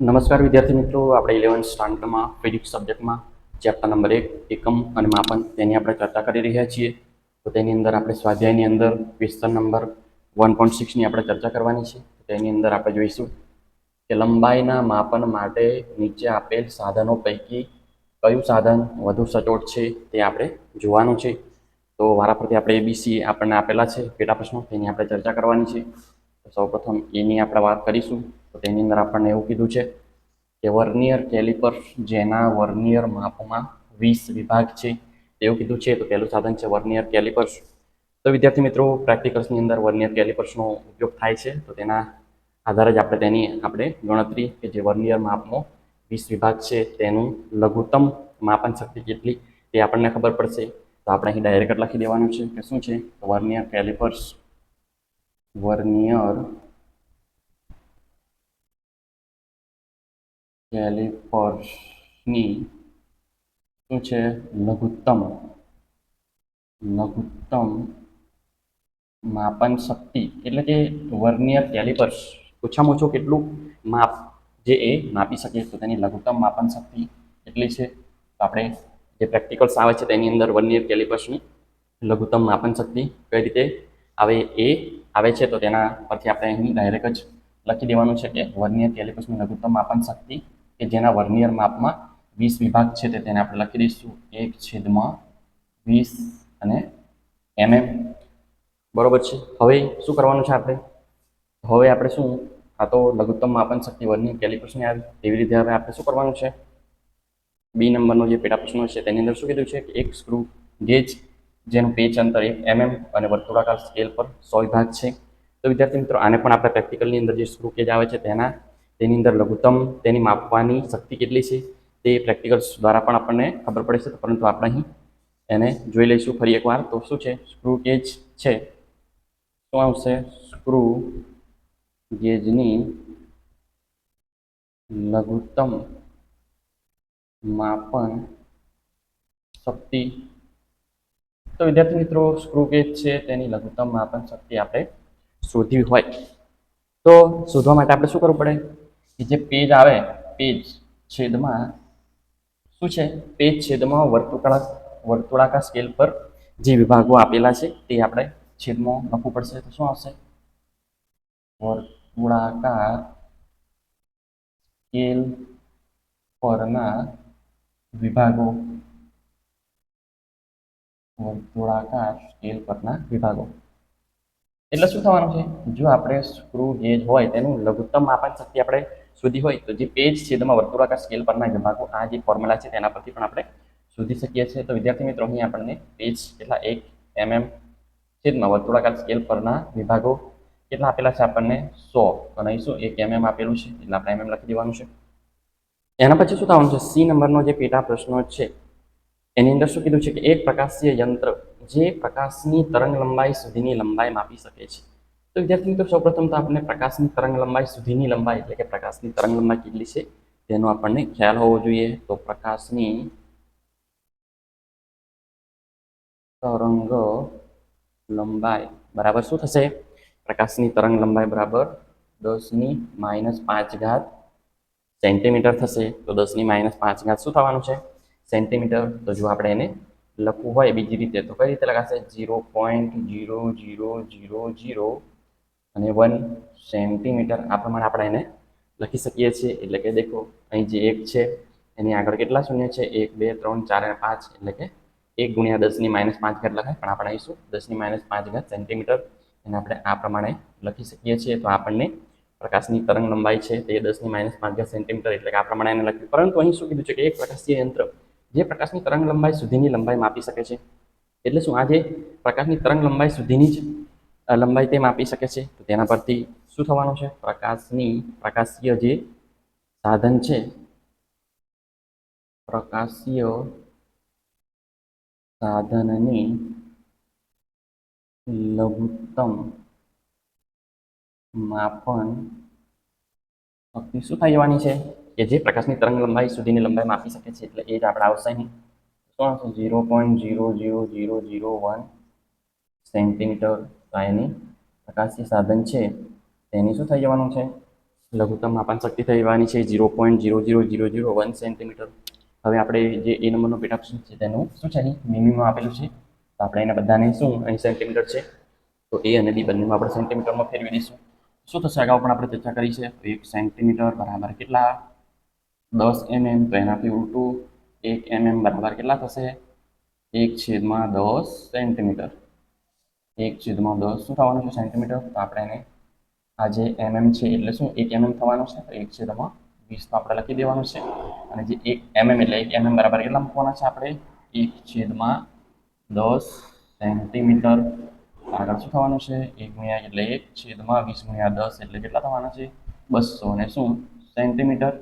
નમસ્કાર વિદ્યાર્થી મિત્રો, આપણે ઇલેવન્થ સ્ટાન્ડર્ડમાં ફિઝિક્સ સબ્જેક્ટમાં ચેપ્ટર નંબર એક, એકમ અને માપન તેની આપણે ચર્ચા કરી રહ્યા છીએ. તો તેની અંદર આપણે સ્વાધ્યાયની અંદર ક્વેશ્ચન નંબર વન પોઈન્ટ સિક્સની આપણે ચર્ચા કરવાની છે. તેની અંદર આપણે જોઈશું કે લંબાઈના માપન માટે નીચે આપેલ સાધનો પૈકી કયું સાધન વધુ સચોટ છે તે આપણે જોવાનું છે. તો વારાફરતી આપણે એબીસી આપણને આપેલા છે. પેટા પ્રશ્નો તેની આપણે ચર્ચા કરવાની છે. સૌપ્રથમ એની આપણે વાત કરીશું. તો તેની અંદર આપણને એવું કીધું છે કે વર્નિયર કેલિપર જેના વર્નિયર માપમાં વીસ વિભાગ છે એવું કીધું છે. તો પહેલું સાધન છે વર્નિયર કેલિપર્સ. તો વિદ્યાર્થી મિત્રો, પ્રેક્ટિકલ્સની અંદર વર્નિયર કેલિપર્સનો ઉપયોગ થાય છે. તો તેના આધારે જ આપણે તેની આપણે ગણતરી કે જે વર્નિયર માપનો વીસ વિભાગ છે, તેનું લઘુત્તમ માપન શક્તિ કેટલી તે આપણને ખબર પડશે. તો આપણે અહીં ડાયરેક્ટ લખી દેવાનું છે કે શું છે? વર્નિયર કેલિપર્સ, વર્નિયર કેલિપર્સની શું છે? લઘુત્તમ. લઘુત્તમ માપન શક્તિ એટલે કે વર્નિયર કેલિપર્સ. ઓછામાં ઓછું કેટલું માપ જે એ માપી શકે તો તેની લઘુત્તમ માપન શક્તિ એટલી છે? તો આપણે જે પ્રેક્ટિકલ્સ આવે છે તેની અંદર વર્નિયર કેલિપર્સની લઘુત્તમ માપન શક્તિ કઈ રીતે આવે એ આવે છે તો તેના પરથી આપણે અહીં ડાયરેક્ટ જ લખી દેવાનું છે કે વર્નિયર કેલિપર્સની લઘુત્તમ માપન શક્તિ કે જેના વર્નિયર માપમાં વીસ વિભાગ છે તે તેને આપણે લખી દઈશું. એક છેદમાં વીસ અને એમએમ. બરોબર છે? હવે શું કરવાનું છે આપણે? હવે આપણે શું? આ તો લઘુત્તમ માપન શક્તિ વર્નિયર કેલિપર્સની આવી. એવી રીતે હવે આપણે શું કરવાનું છે? બી નંબરનો જે પેટા પ્રશ્નો છે તેની અંદર શું કીધું છે કે એક સ્ક્રૂ ગેજ જેનું પેચ અંતર એક એમએમ અને વર્તુળાકાર સ્કેલ પર સો વિભાગ છે. તો વિદ્યાર્થી મિત્રો, આને પણ આપણે પ્રેક્ટિકલની અંદર જે સ્ક્રૂ કેજ આવે છે તેના તેની અંદર લઘુત્તમ તેની માપવાની શક્તિ કેટલી છે તે પ્રેક્ટિકલ્સ દ્વારા પણ આપણને ખબર પડે છે. પરંતુ આપણે અહીં એને જોઈ લઈશું ફરી એકવાર. તો શું છે? સ્ક્રૂ ગેજ છે. શું આવશે? સ્ક્રૂ ગેજની લઘુત્તમ માપન શક્તિ. તો વિદ્યાર્થી મિત્રો સ્ક્રૂ ગેજ છે તેની લઘુત્તમ માપન શક્તિ આપણે શોધવી હોય. તો શોધવા માટે આપણે શું કરવું પડે? કે જે પેજ આવે, પેજ છેદમાં, શું છે? પેજ છેદમાં વર્તુળાકાર વર્તુળાકાર સ્કેલ પર જે વિભાગો આપેલા છે, તે આપણે છેદમાં લખવું પડશે. તો શું આવશે? વર્તુળાકાર સ્કેલ પરના વિભાગો. વર્તુળાકાર સ્કેલ પરના વિભાગો. એટલે શું થવાનું છે? જો આપણે સ્ક્રૂ ગેજ હોય, તેનું લઘુત્તમ માપન શક્તિ આપણે શોધી હોય તો જે પેજ છેદમાં વર્તુળાકાર સ્કેલ પરના વિભાગો આ જે ફોર્મ્યુલા છે તેના પરથી પણ આપણે શોધી શકીએ છીએ. તો વિદ્યાર્થી મિત્રો, અહીં આપણને પેજ કેટલા? એક એમએમ છેદમાં વર્તુળાકાર સ્કેલ પરના વિભાગો કેટલા આપેલા છે આપણને? સો. અને અહીં એક એમએમ આપેલું છે એટલે આપણે એમએમ લખી દેવાનું છે. એના પછી શું થવાનું છે? સી નંબરનો જે પેટા પ્રશ્નો છે, એની અંદર શું કીધું છે કે એક પ્રકાશીય યંત્ર જે પ્રકાશની તરંગ લંબાઈ સુધીની લંબાઈ માપી શકે છે. તો વિદ્યાર્થી મિત્રો, સૌપ્રથમ તો આપણને પ્રકાશની તરંગ લંબાઈ સુધીની લંબાઈ એટલે કે પ્રકાશની તરંગ લંબાઈ કેટલી છે, તેનો આપણને ખ્યાલ હોવો જોઈએ. તો પ્રકાશની તરંગ લંબાઈ બરાબર શું થશે? પ્રકાશની તરંગ લંબાઈ બરાબર દસની માઇનસ પાંચ ઘાત સેન્ટીમીટર થશે. તો દસની માઇનસ પાંચ ઘાત શું થવાનું છે? સેન્ટીમીટર. તો જો આપણે એને લખવું હોય, બીજી રીતે તો કઈ રીતે લગાશે zero point zero zero zero zero અને વન સેન્ટીમીટર આ પ્રમાણે આપણે એને લખી શકીએ છીએ. એટલે કે દેખો, અહીં જે એક છે, એની આગળ કેટલા શૂન્ય છે? એક, બે, ત્રણ, ચાર અને પાંચ. એટલે કે એક ગુણ્યા દસની માઇનસ પાંચ ઘાત લખાય. પણ આપણે આવીશું. દસની માઇનસ પાંચ ઘાત સેન્ટીમીટર એને આપણે આ પ્રમાણે લખી શકીએ છીએ. તો આપણને પ્રકાશની તરંગ લંબાઈ છે તે દસની માઇનસ પાંચ ઘાત સેન્ટીમીટર એટલે કે આ પ્રમાણે એને લખ્યું. પરંતુ અહીં શું કીધું છે કે એક પ્રકાશીય યંત્ર જે પ્રકાશની તરંગ લંબાઈ સુધીની લંબાઈ માપી શકે છે. એટલે શું આ જે પ્રકાશની તરંગ લંબાઈ સુધીની જ લંબાઈ તે માપી શકે છે. તો તેના પરથી શું થવાનું છે? પ્રકાશની, પ્રકાશીય જે સાધન છે, પ્રકાશીય સાધનની લઘુત્તમ માપન શક્તિ શું થઈ જવાની છે? કે જે પ્રકાશની તરંગ લંબાઈ સુધીની લંબાઈ માપી શકે છે, એટલે એ જ આપણે આવશે અહીં શું આવશે? Zero point zero zero zero zero one centimetre એની પ્રકાશી સાધન છે. તેની શું થઈ જવાનું છે? લઘુત્તમ માપન શક્તિ થઈ જવાની છે zero point zero zero zero zero one centimetre. હવે આપણે જે એ નંબરનો પેટા શું છે તેનું શું છે મિનિમમ આપેલું છે. તો આપણે એના બધાને શું? અહીં સેન્ટીમીટર છે. તો એ અને બી બંનેમાં આપણે સેન્ટીમીટરમાં ફેરવી દઈશું. શું થશે અગાઉ પણ આપણે ચર્ચા કરી છે. એક સેન્ટીમીટર બરાબર કેટલા? દસ એમએમ. તો એનાથી ઉલટું એક એમએમ બરાબર કેટલા થશે? એક છેદમાં દસ સેન્ટીમીટર. એક છેદમાં દસ શું થવાનું છે સેન્ટીમીટર તો આપણે એને આ જે એમએમ છે, એટલે શું? એક એમએમ થવાનું છે એક છેદમાં વીસ તો આપણે લખી દેવાનું છે. અને જે એક એમએમ એટલે એક એમએમ બરાબર કેટલા મૂકવાના છે આપણે? એક છેદમાં દસ સેન્ટીમીટર આગળ શું થવાનું છે? એક ગુણ્યા એટલે એક છેદમાં વીસ ગુણ્યા દસ એટલે કેટલા થવાના છે? બસો. ને શું? સેન્ટીમીટર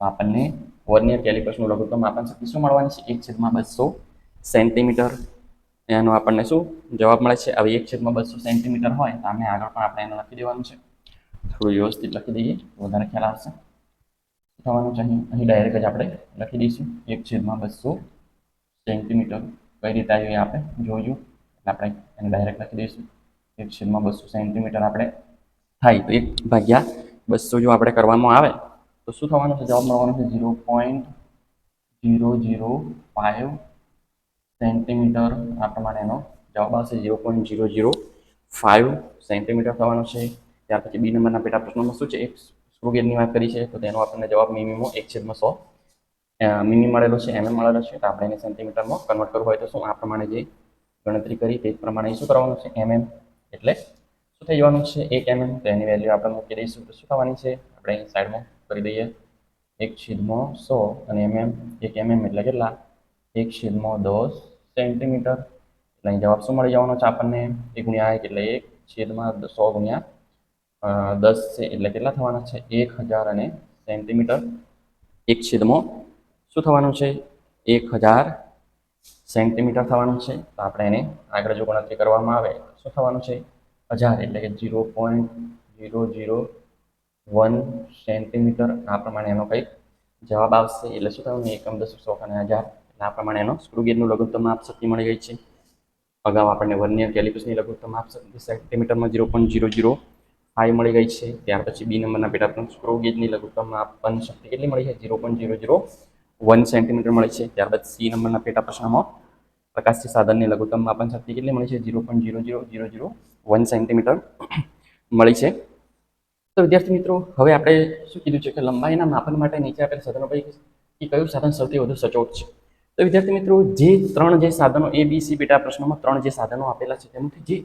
આપણને વર્નિયર કેલિપર્સનું લઘુત્તમ માપન શું મળવાની છે? એક છેદમાં બસો સેન્ટીમીટર એનો આપણને શું જવાબ મળે છે? હવે એક છેદમાં બસો સેન્ટીમીટર હોય તો આને આગળ પણ આપણે એને લખી દેવાનું છે. થોડું વ્યવસ્થિત લખી દઈએ, વધારે ખ્યાલ આવશે. થવાનું છે અહીં. અહીં ડાયરેક્ટ જ આપણે લખી દઈશું. એક છેદમાં બસો સેન્ટીમીટર કઈ રીતે આવ્યું એ આપણે જોયું. એટલે આપણે એને ડાયરેક્ટ લખી દઈશું. એક છેદમાં બસો સેન્ટીમીટર આપણે થાય. તો એક ભાગ્યા બસો જો આપણે કરવામાં આવે, તો શું થવાનું છે? જવાબ મળવાનો છે zero point zero zero five centimetre આ પ્રમાણેનો જવાબ આવશે zero point zero zero five centimetre થવાનો છે. ત્યાર પછી બી નંબરના પેટા પ્રશ્નોમાં શું છે? એક સ્ક્રુગેજની વાત કરી છે? તો તેનો આપણને જવાબ મિનિમો એક છેદમાં સો મિનિ મળેલો છે એમએમ મળેલો છે. તો આપણે એને સેન્ટીમીટરમાં કન્વર્ટ કરવું હોય તો શું? આ પ્રમાણે જે ગણતરી કરી તે પ્રમાણે શું કરવાનું છે? એમએમ એટલે શું થઈ જવાનું છે? એક એમએમ તો એની વેલ્યુ આપણે મૂકી દઈશું. તો શું થવાની છે? આપણે અહીં સાઈડમાં કરી દઈએ. એક છેદમાં સો અને એમએમ એક એમએમ એટલે કેટલા? એક છેદમાં દસ. સેન્ટીમીટર એટલે અહીં જવાબ શું મળી જવાનો છે આપણને? એક ગુણ્યા એક એટલે એક છેદમાં સો ગુણ્યા દસ છે. એટલે કેટલા થવાના છે? એક હજાર અને સેન્ટીમીટર. એક છેદમાં શું થવાનું છે? એક હજાર સેન્ટીમીટર થવાનું છે. તો આપણે એને આગળ જો ગણતરી કરવામાં આવે શું થવાનું છે? હજાર એટલે કે zero point zero zero one centimetre. આ પ્રમાણે એનો કંઈક જવાબ આવશે. એટલે શું થવાનું એકમ દસ સો અને હજાર. આ પ્રમાણે એનો સ્ક્રુગેજનું લઘુત્તમ માપ શક્તિ મળી ગઈ છે. અગાઉ આપણને વર્નિયર કેલિપસની લઘુત્તમ માપ શક્તિ સેન્ટીમીટરમાં zero point zero zero five મળી ગઈ છે. ત્યાર પછી બી નંબરના પેટા પ્રશ્ન સ્ક્રુગેજની લઘુત્તમ માપન શક્તિ કેટલી મળી છે. Zero point zero zero one centimetre મળી છે. ત્યારબાદ સી નંબરના પેટા પ્રશ્નમાં પ્રકાશથી સાધનની લઘુત્તમ માપન શક્તિ કેટલી મળી છે? Zero point zero zero zero zero one centimetre મળી છે. તો વિદ્યાર્થી મિત્રો, હવે આપણે શું કીધું છે કે લંબાઈના માપન માટે નીચે આપેલ સાધનો પૈકી કયું સાધન સૌથી વધુ સચોટ છે? તો વિદ્યાર્થી મિત્રો, જે ત્રણ જે સાધનો એ બી સી પેટા પ્રશ્નોમાં ત્રણ જે સાધનો આપેલા છે, તેમાંથી જે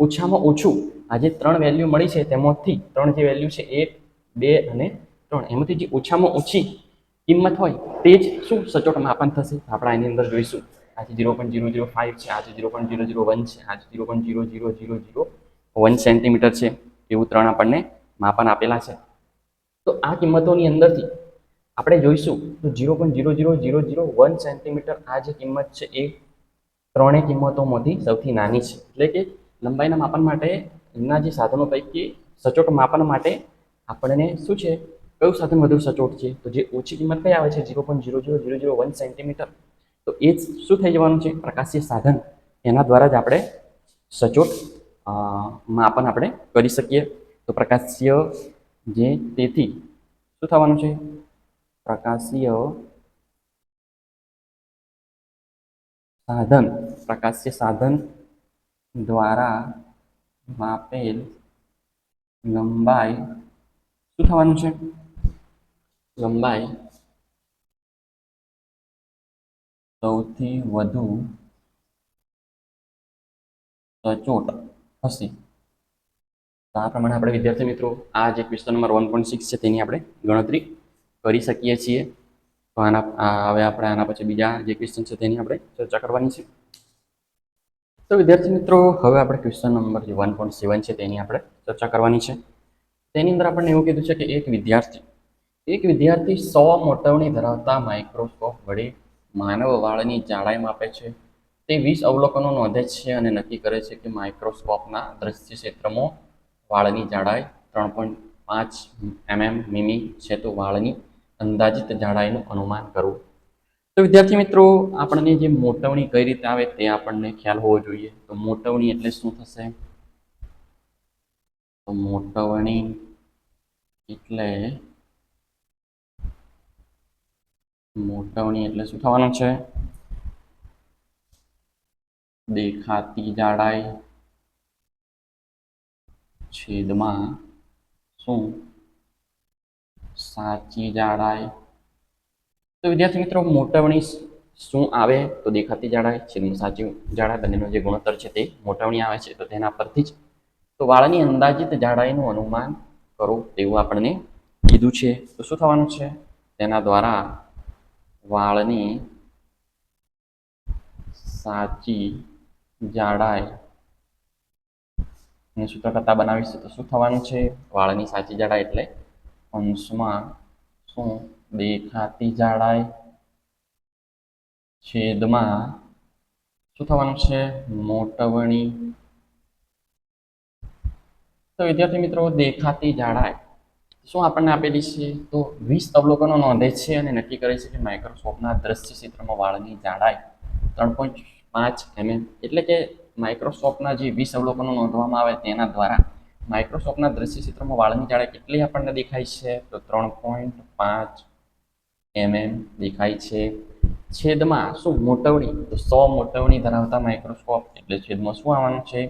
ઓછામાં ઓછું આ જે ત્રણ વેલ્યુ મળી છે, તેમાંથી ત્રણ જે વેલ્યુ છે, એક, બે અને ત્રણ, એમાંથી જે ઓછામાં ઓછી કિંમત હોય, તે જ શું સચોટ માપન થશે? આપણે આની અંદર જોઈશું. આજે zero point zero zero five છે, આજે zero point zero zero one છે, આજે zero point zero zero zero zero one centimetre છે, એવું ત્રણ આપણને માપન આપેલા છે. તો આ કિંમતોની અંદરથી આપણે જોઈશું તો zero point zero zero zero zero one centimetre આ જે કિંમત છે એ ત્રણેય કિંમતોમાંથી સૌથી નાની છે. એટલે કે લંબાઈના માપન માટે, એમના જે સાધનો પૈકી સચોટ માપન માટે આપણને શું છે? કયું સાધન વધુ સચોટ છે? તો જે ઓછી કિંમત કઈ આવે છે? Zero point zero zero zero zero one centimetre તો એ જ શું થઈ જવાનું છે? પ્રકાશીય સાધન. એના દ્વારા જ આપણે સચોટ માપન આપણે કરી શકીએ. તો પ્રકાશીય જે તેથી શું થવાનું છે? પ્રકાશીય સાધન પ્રકાશ્ય સાધન દ્વારા માપેલ લંબાઈ શું થવાનું છે લંબાઈ સૌથી વધુ સચોટ હશે આ પ્રમાણે આપણે વિદ્યાર્થી મિત્રો, આ જે question number one point six છે, તેની આપણે ગણતરી કરી શકીએ છીએ. તો આના હવે આપણે આના પછી બીજા જે ક્વેશ્ચન છે તેની આપણે ચર્ચા કરવાની છે. તો વિદ્યાર્થી મિત્રો, હવે આપણે ક્વેશ્ચન નંબર જે વન પોઈન્ટ સેવન છે તેની આપણે ચર્ચા કરવાની છે. તેની અંદર આપણને એવું કીધું છે કે એક વિદ્યાર્થી એક વિદ્યાર્થી સો મોટવણી ધરાવતા માઇક્રોસ્કોપ વડે માનવ વાળની જાડાઈ માપે છે. તે વીસ અવલોકનો નોંધે છે અને નક્કી કરે છે કે માઇક્રોસ્કોપના દ્રશ્ય ક્ષેત્રમાં વાળની જાડાઈ ત્રણ પોઈન્ટ પાંચ એમએમ મીમી છે તો વાળની અંદાજિત જાડાઈનું અનુમાન કરવું. તો વિદ્યાર્થી મિત્રો, આપણને જે મોટવણી કઈ રીતે આવે તે આપણને ખ્યાલ હોવો જોઈએ. તો મોટવણી એટલે શું થશે? તો મોટવણી એટલે મોટવણી એટલે શું થવાનું છે? દેખાતી જાડાઈ છેદમાં શું? સાચી જાડાઈ. તો વિદ્યાર્થી મિત્રો, મોટવણી શું આવે તો દેખાતી જાડાઈ? છેદમાં સાચી જાડાઈ બંનેનો જે ગુણોત્તર છે તે મોટવણી આવે છે, તો તેના પરથી જ. તો વાળની અંદાજિત જાડાઈનું અનુમાન કરો તેવું આપણને કીધું છે. તો શું થવાનું છે? તેના દ્વારા વાળની સાચી જાડાઈ ને સૂત્ર કરતા બનાવીશું. તો શું થવાનું છે? વાળની સાચી જાડાઈ એટલે અંશમાં શું દેખાતી જાડાઈ? છેદમાં શું થવાનું છે? મોટવણી. તો વિદ્યાર્થી મિત્રો, દેખાતી જાડાઈ. શું આપણને આપેલી છે? તો વીસ અવલોકનો નોંધે છે અને નક્કી કરે છે કે માઇક્રોસ્કોપના દ્રશ્ય ક્ષેત્રમાં વાળની જાડાઈ ત્રણ પોઈન્ટ પાંચ એમએમ એટલે કે માઇક્રોસ્કોપના જે વીસ અવલોકનો નોંધવામાં આવે તેના દ્વારા માઇક્રોસ્કોપના દ્રશ્ય ચિત્રમાં વાળની જાડાઈ કેટલી આપણને દેખાય છે? તો ત્રણ પોઈન્ટ પાંચ એમએમ દેખાય છે. છેદમાં શું મોટવણી? તો સો મોટવણી ધરાવતા માઇક્રોસ્કોપ એટલે છેદમાં શું આવવાનું છે?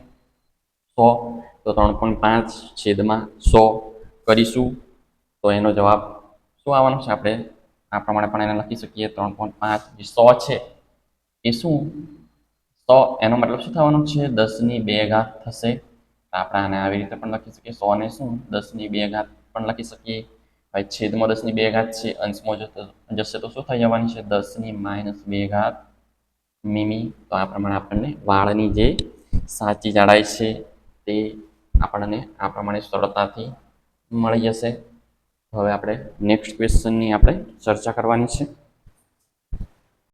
સો. તો ત્રણ પોઈન્ટ પાંચ છેદમાં સો કરીશું. તો એનો જવાબ શું આવવાનો છે આપણે? આ પ્રમાણે પણ એને લખી શકીએ. ત્રણ પોઈન્ટ પાંચ જે સો છે, એ શું? સો એનો મતલબ શું થવાનો છે? દસની બે ઘાત થશે. તો આપણે આને આવી રીતે પણ લખી શકીએ. સો ને શું? દસની બે ઘાત પણ લખી શકીએ. ભાઈ, છેદમાં દસની બે ઘાત છે, અંશમાં જશે તો શું થઈ જવાની છે? દસની માઇનસ બે ઘાત મીમી. તો આ પ્રમાણે આપણને વાળની જે સાચી જાડાઈ છે તે આપણને આ પ્રમાણે સરળતાથી મળી જશે. હવે આપણે નેક્સ્ટ ક્વેશ્ચનની આપણે ચર્ચા કરવાની છે.